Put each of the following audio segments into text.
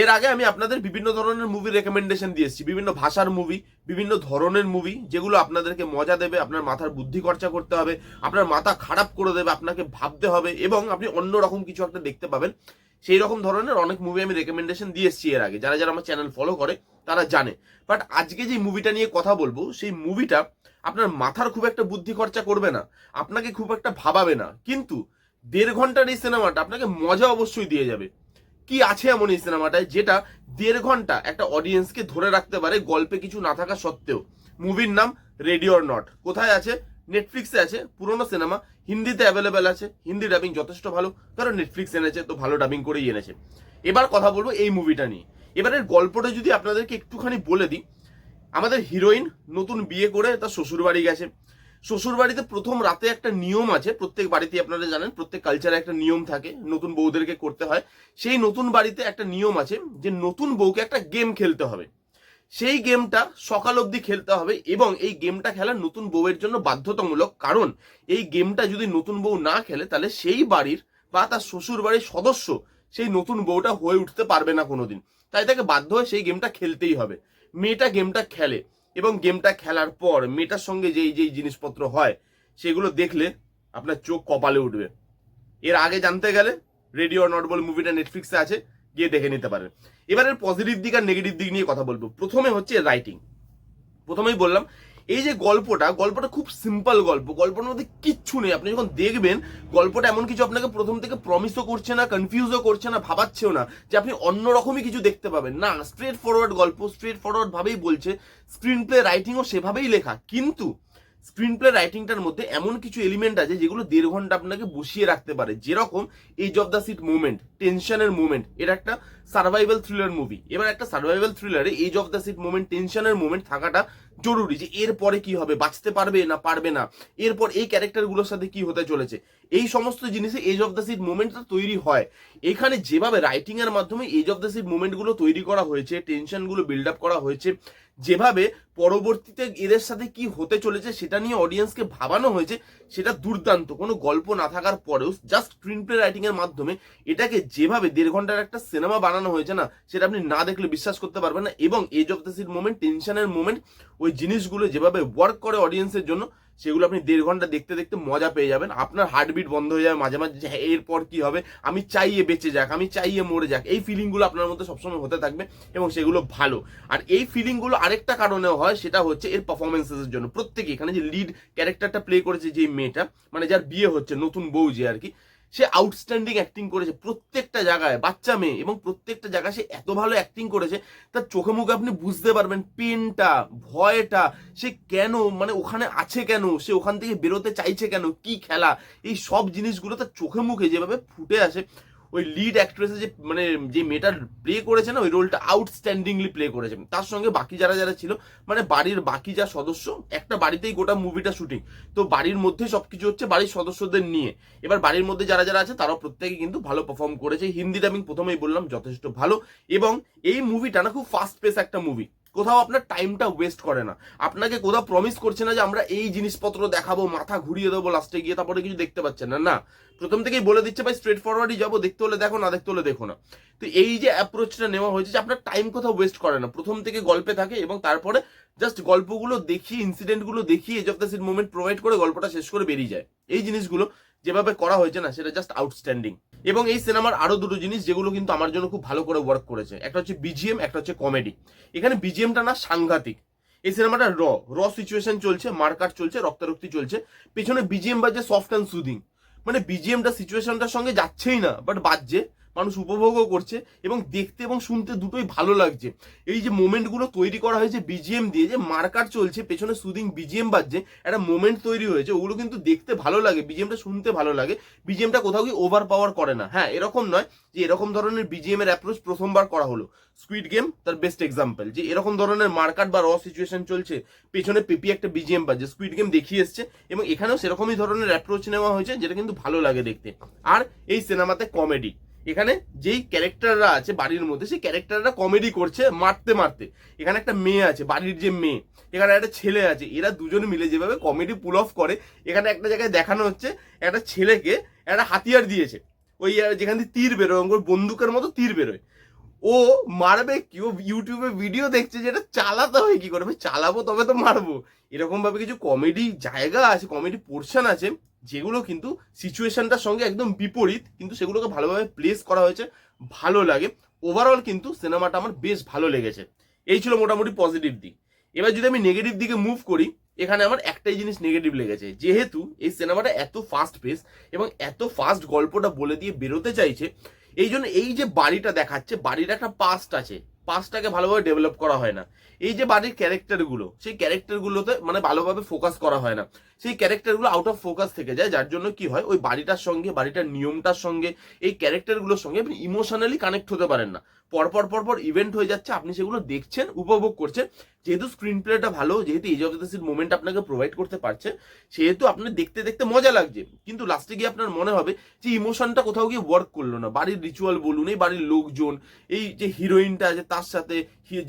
এর আগে আমি আপনাদের বিভিন্ন ধরনের মুভি রেকমেন্ডেশন দিয়ে এসেছি। বিভিন্ন ভাষার মুভি বিভিন্ন ধরনের মুভি যেগুলো আপনাদেরকে মজা দেবে, আপনার মাথার বুদ্ধি খরচা করতে হবে, আপনার মাথা খারাপ করে দেবে, আপনাকে ভাবতে হবে এবং আপনি অন্য রকম কিছু একটা দেখতে পাবেন। সেই রকম ধরনের অনেক মুভি আমি রেকমেন্ডেশন দিয়ে এসেছি এর আগে। যারা যারা আমার চ্যানেল ফলো করে, তারা জানে। বাট আজকে যে মুভিটা নিয়ে কথা বলব, সেই মুভিটা আপনার মাথার খুব একটা বুদ্ধি খরচা করবে না, আপনাকে খুব একটা ভাবাবে না। কিন্তু দেড় ঘণ্টার এই সিনেমাটা আপনাকে মজা অবশ্যই দিয়ে যাবে। কি আছে এমন এই সিনেমাটায় যেটা দেড় ঘণ্টা একটা অডিয়েন্সকে ধরে রাখতে পারে গল্পে কিছু না থাকা সত্ত্বেও? মুভির নাম রেডি অর নট কোথায় আছে? নেটফ্লিক্সে আছে, পুরোনো সিনেমা। হিন্দিতে অ্যাভেলেবেল আছে, হিন্দি ডাবিং যথেষ্ট ভালো, কারণ নেটফ্লিক্স এনেছে, তো ভালো ডাবিং করেই এনেছে। এবার কথা বলব এই মুভিটা নিয়ে। এবারের গল্পটা যদি আপনাদেরকে একটুখানি বলে দিই, আমাদের হিরোইন নতুন বিয়ে করে তার শ্বশুর বাড়ি গেছে। শ্বশুর বাড়িতে প্রথম রাতে একটা নিয়ম আছে, প্রত্যেক বাড়িতে আপনারা জানেন, প্রত্যেক কালচারে একটা নিয়ম থাকে, নতুন বউদেরকে করতে হয়। সেই নতুন বাড়িতে একটা নিয়ম আছে যে নতুন বউকে একটা গেম খেলতে হবে। সেই গেমটা সকাল অবধি খেলতে হবে এবং এই গেমটা খেলা নতুন বউয়ের জন্য বাধ্যতামূলক। কারণ এই গেমটা যদি নতুন বউ না খেলে, তাহলে সেই বাড়ির বা তার শ্বশুর বাড়ির সদস্য সেই নতুন বউটা হয়ে উঠতে পারবে না কোনোদিন। তাই তাকে বাধ্য হয়ে সেই গেমটা খেলতেই হবে। মেয়েটা গেমটা খেলে। এবং গেমটা খেলার পর মেয়েটার সঙ্গে যেই যেই জিনিসপত্র হয়, সেগুলো দেখলে আপনার চোখ কপালে উঠবে। এর আগে জানতে গেলে রেডিও নটবল মুভিটা নেটফ্লিক্সে আছে, গিয়ে দেখে নিতে পারেন। এবারের পজিটিভ দিক আর নেগেটিভ দিক নিয়ে কথা বলব। প্রথমে হচ্ছে রাইটিং প্রথমেই বললাম এই যে গল্পটা গল্পটা খুব সিম্পল গল্প। গল্পের মধ্যে কিচ্ছু নেই। আপনি যখন দেখবেন, গল্পটা এমন কিছু আপনাকে প্রথম থেকে প্রমিসও করছে না কনফিউজও করছে না, ভাবাচ্ছেও না যে আপনি অন্যরকমই কিছু দেখতে পাবেন। না স্ট্রেট ফরওয়ার্ড গল্প স্ট্রেট ফরওয়ার্ড ভাবেই বলছে। স্ক্রিন প্লে রাইটিংও সেভাবেই লেখা। কিন্তু স্ক্রিন প্লে রাইটিংটার মধ্যে এমন কিছু এলিমেন্ট আছে যেগুলো দেড় ঘণ্টা আপনাকে বসিয়ে রাখতে পারে। যেরকম edge of the seat movement টেনশনের মুভমেন্ট এটা একটা সার্ভাইভাল থ্রিলার মুভি এবার একটা survival থ্রিলারে edge of the seat movement টেনশনের মুভমেন্ট থাকাটা জরুরি যে এরপরে কি হবে, বাঁচতে পারবে না পারবে না। এরপর এই ক্যারেক্টারগুলোর সাথে কি হতে চলেছে? এই সমস্ত জিনিসে এজ অফ দ্য সিট মুভমেন্টটা তৈরি হয়। এখানে যেভাবে রাইটিংয়ের মাধ্যমে এজ অফ দ্য সিট মুভমেন্টগুলো তৈরি করা হয়েছে টেনশনগুলো বিল্ড আপ করা হয়েছে যেভাবে পরবর্তীতে এদের সাথে কি হতে চলেছে সেটা নিয়ে অডিয়েন্সকে ভাবানো হয়েছে, সেটা দুর্দান্ত। কোনো গল্প না থাকার পরেও জাস্ট স্ক্রিন প্লে রাইটিং এর মাধ্যমে এটাকে যেভাবে দেড় ঘণ্টার একটা সিনেমা বানানো হয়েছে না, সেটা আপনি না দেখলে বিশ্বাস করতে পারবেন না এবং edge of the seat moment টেনশনের মোমেন্ট ওই জিনিসগুলো যেভাবে ওয়ার্ক করে অডিয়েন্সের জন্য সেগুলো আপনি দেড় ঘণ্টা দেখতে দেখতে মজা পেয়ে যাবেন। আপনার হার্টবিট বন্ধ হয়ে যাবে মাঝে মাঝে এরপর কি হবে? আমি চাইয়ে বেঁচে যাক, আমি চাইয়ে মরে যাক। এই ফিলিংগুলো আপনার মধ্যে সবসময় হতে থাকবে এবং সেগুলো ভালো। আর এই ফিলিংগুলো আরেকটা কারণেও হয়, সেটা হচ্ছে এর পারফরমেন্সেসের জন্য। প্রত্যেকে এখানে যে লিড ক্যারেক্টারটা প্লে করেছে যে মেয়েটা মানে যার বিয়ে হচ্ছে, নতুন বউ যে আর কি সে আউটস্ট্যান্ডিং অ্যাক্টিং করেছে। প্রত্যেকটা জায়গায় বাচ্চা মেয়ে এবং প্রত্যেকটা জায়গায় সে এত ভালো অ্যাক্টিং করেছে, তার চোখে মুখে আপনি বুঝতে পারবেন পেনটা, ভয়টা, সে কেন মানে ওখানে আছে কেন, সে ওখান থেকে বেরোতে চাইছে কেন, কি খেলা, এই সব জিনিসগুলো তার চোখে মুখে যেভাবে ফুটে আসে। ওই লিড অ্যাক্ট্রেসে যে মানে যে মেয়েটার প্লে করেছে না, ওই রোলটা আউটস্ট্যান্ডিংলি প্লে করেছে। তার সঙ্গে বাকি যারা যারা ছিল মানে বাড়ির বাকি যা সদস্য, একটা বাড়িতেই গোটা মুভিটা শুটিং তো বাড়ির মধ্যে সব কিছু হচ্ছে বাড়ির সদস্যদের নিয়ে। এবার বাড়ির মধ্যে যারা যারা আছে, তারাও প্রত্যেকে কিন্তু ভালো পারফর্ম করেছে। হিন্দি ডাবিং প্রথমেই বললাম, যথেষ্ট ভালো। এবং এই মুভিটা না, খুব ফাস্ট পেস একটা মুভি কোথাও আপনার টাইমটা ওয়েস্ট করে না। আপনাকে কোথাও প্রমিস করছে না যে আমরা এই জিনিসপত্র দেখাবো, মাথা ঘুরিয়ে দেবো লাস্টে গিয়ে, তারপরে কিছু দেখতে পাচ্ছেন না। না, প্রথম থেকেই বলে দিচ্ছে, ভাই স্ট্রেট ফরওয়ার্ডই যাব, দেখতে হলে দেখো, না দেখতে হলে দেখো না। তো এই যে অ্যাপ্রোচটা নেওয়া হয়েছে যে আপনার টাইম কোথাও ওয়েস্ট করে না। প্রথম থেকে গল্পে থাকে এবং তারপরে জাস্ট গল্পগুলো দেখিয়ে ইনসিডেন্টগুলো দেখিয়ে edge of the seat moment provide করে গল্পটা শেষ করে বেরিয়ে যায়। এই জিনিসগুলো যেভাবে করা হয়েছে না, সেটা জাস্ট আউটস্ট্যান্ডিং এবং এই সিনেমার আরও দুটো জিনিস যেগুলো কিন্তু আমার জন্য খুব ভালো করে ওয়ার্ক করেছে। একটা হচ্ছে বিজিএম একটা হচ্ছে কমেডি এখানে বিজিএমটা না সাংঘাতিক। এই সিনেমাটা র র সিচুয়েশন চলছে, মারকাট চলছে, রক্তারক্তি চলছে। পেছনে বিজিএম বাজে সফট অ্যান্ড সুদিং মানে বিজিএমটা সিচুয়েশনটার সঙ্গে যাচ্ছেই না বাট বাজছে। মানুষ উপভোগও করছে এবং দেখতে এবং শুনতে দুটোই ভালো লাগছে। এই যে মোমেন্টগুলো তৈরি করা হয়েছে বিজিএম দিয়ে, যে মার্কার চলছে, পেছনে সুদিং বিজিএম বাজছে, একটা মোমেন্ট তৈরি হয়েছে, ওগুলো কিন্তু দেখতে ভালো লাগে বিজিএমটা শুনতে ভালো লাগে। বিজিএমটা কোথাও কি ওভার পাওয়ার করে না। হ্যাঁ এরকম নয় যে এরকম ধরনের বিজিএম এর অ্যাপ্রোচ প্রথমবার করা হলো। স্কুইড গেম তার বেস্ট এক্সাম্পল যে এরকম ধরনের মার্কাট বা র সিচুয়েশন চলছে, পেছনে পেপি একটা বিজিএম বাজছে স্কুইড গেম দেখিয়ে এসছে, এবং এখানেও সেরকমই ধরনের অ্যাপ্রোচ নেওয়া হয়েছে, যেটা কিন্তু ভালো লাগে দেখতে। আর এই সিনেমাতে কমেডি এখানে যেই ক্যারেক্টাররা আছে বাড়ির মধ্যে, সেই ক্যারেক্টাররা কমেডি করছে মারতে মারতে। এখানে একটা মেয়ে আছে, বাড়ির যে মেয়ে, এখানে একটা ছেলে আছে, এরা দুজন মিলে যেভাবে কমেডি পুল অফ করে, এখানে একটা জায়গায় দেখানো হচ্ছে, একটা ছেলেকে একটা হাতিয়ার দিয়েছে। ওই যেখান দিয়ে তীর বেরোয়, ওর বন্দুকের মতো তীর বেরোয়। ও মারবে কি, ও ইউটিউবে ভিডিও দেখছে যেটা চালাতে হয় কি করে? চালাবো, তবে তো মারবো। এরকমভাবে কিছু কমেডি জায়গা আছে কমেডি পোর্শন আছে। যেগুলো কিন্তু সিচুয়েশনটার সঙ্গে একদম বিপরীত, কিন্তু সেগুলোকে ভালোভাবে প্লেস করা হয়েছে, ভালো লাগে। ওভারঅল কিন্তু সিনেমাটা আমার বেশ ভালো লেগেছে। এই ছিল মোটামুটি পজিটিভ দিক। এবার যদি আমি নেগেটিভ দিকে মুভ করি, এখানে আমার একটাই জিনিস নেগেটিভ লেগেছে। যেহেতু এই সিনেমাটা এত ফাস্ট পেস এবং এত ফাস্ট গল্পটা বলে দিয়ে বেরোতে চাইছে, এই জন্য এই যে বাড়িটা দেখাচ্ছে, বাড়ির একটা পাস্ট আছে। পাস্টটাকে ভালোভাবে ডেভেলপ করা হয় না। এই যে বাড়ির ক্যারেক্টারগুলো সেই ক্যারেক্টারগুলোতে মানে ভালোভাবে ফোকাস করা হয় না। সেই ক্যারেক্টারগুলো আউট অফ ফোকাস থেকে যায়, যার জন্য কি হয়, ওই বাড়িটার সঙ্গে, বাড়িটার নিয়মটার সঙ্গে, এই ক্যারেক্টারগুলোর সঙ্গে আপনি ইমোশনালি কানেক্ট হতে পারেন না। পরপর পরপর ইভেন্ট হয়ে যাচ্ছে, আপনি সেগুলো দেখছেন, উপভোগ করছেন যেহেতু স্ক্রিন প্লেটা ভালো, যেহেতু edge of the seat moment আপনাকে প্রোভাইড করতে পারছে, সেহেতু আপনি দেখতে দেখতে মজা লাগছে। কিন্তু লাস্টে গিয়ে আপনার মনে হবে যে ইমোশনটা কোথাও গিয়ে ওয়ার্ক করল না। বাড়ির রিচুয়াল বলুন, এই বাড়ির লোকজন, এই যে হিরোইনটা আছে তার সাথে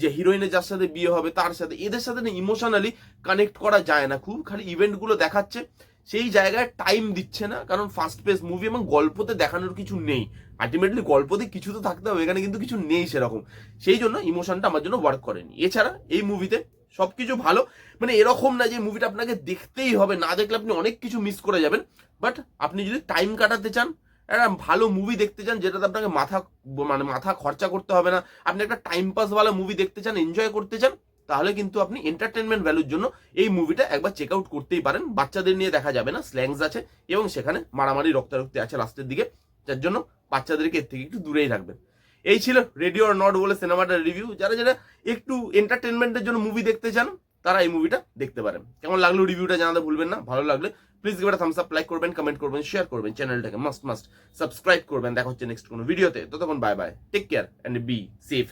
যে হিরোইনের যার সাথে বিয়ে হবে তার সাথে, এদের সাথে না ইমোশনালি কানেক্ট করা যায় না। খুব খালি ইভেন্টগুলো দেখাচ্ছে। সেই জায়গায় টাইম দিচ্ছে না, কারণ ফাস্ট পেস মুভি এবং গল্পতে দেখানোর কিছু নেই। আলটিমেটলি গল্পতে কিছু তো থাকতে হবে, এখানে কিন্তু কিছু নেই সেরকম। সেই জন্য ইমোশনটা আমার জন্য ওয়ার্ক করেনি। এছাড়া এই মুভিতে সবকিছু ভালো। মানে এরকম না যে মুভিটা আপনাকে দেখতেই হবে, না দেখলে আপনি অনেক কিছু মিস করে যাবেন। বাট আপনি যদি টাইম কাটাতে চান, একটা ভালো মুভি দেখতে চান, যেটাতে আপনাকে মাথা মানে মাথা খরচা করতে হবে না, আপনি একটা টাইম পাস ওয়ালা মুভি দেখতে চান এনজয় করতে চান তাহলে কিন্তু আপনি এন্টারটেনমেন্ট ভ্যালুর জন্য এই মুভিটা একবার চেক আউট করতেই পারেন। বাচ্চাদের নিয়ে দেখা যাবে না স্ল্যাংস আছে এবং সেখানে মারামারি, রক্তারক্তি আছে লাস্টের দিকে, যার জন্য বাচ্চাদেরকে এর থেকে একটু দূরেই রাখবেন। এই ছিল রেডিও নট বলে সিনেমাটার রিভিউ যারা যারা একটু এন্টারটেনমেন্টের জন্য মুভি দেখতে চান, তারা এই মুভিটা দেখতে পারেন। কেমন লাগল রিভিউটা জানাতে ভুলবেন না, ভালো লাগলে please give thumbs up like করবেন কমেন্ট করবেন শেয়ার করবেন চ্যানেলটাকে মাস্ট মাস্ট সাবস্ক্রাইব করবেন। দেখা হচ্ছে নেক্সট কোনো ভিডিওতে ততক্ষণ bye bye take care and be safe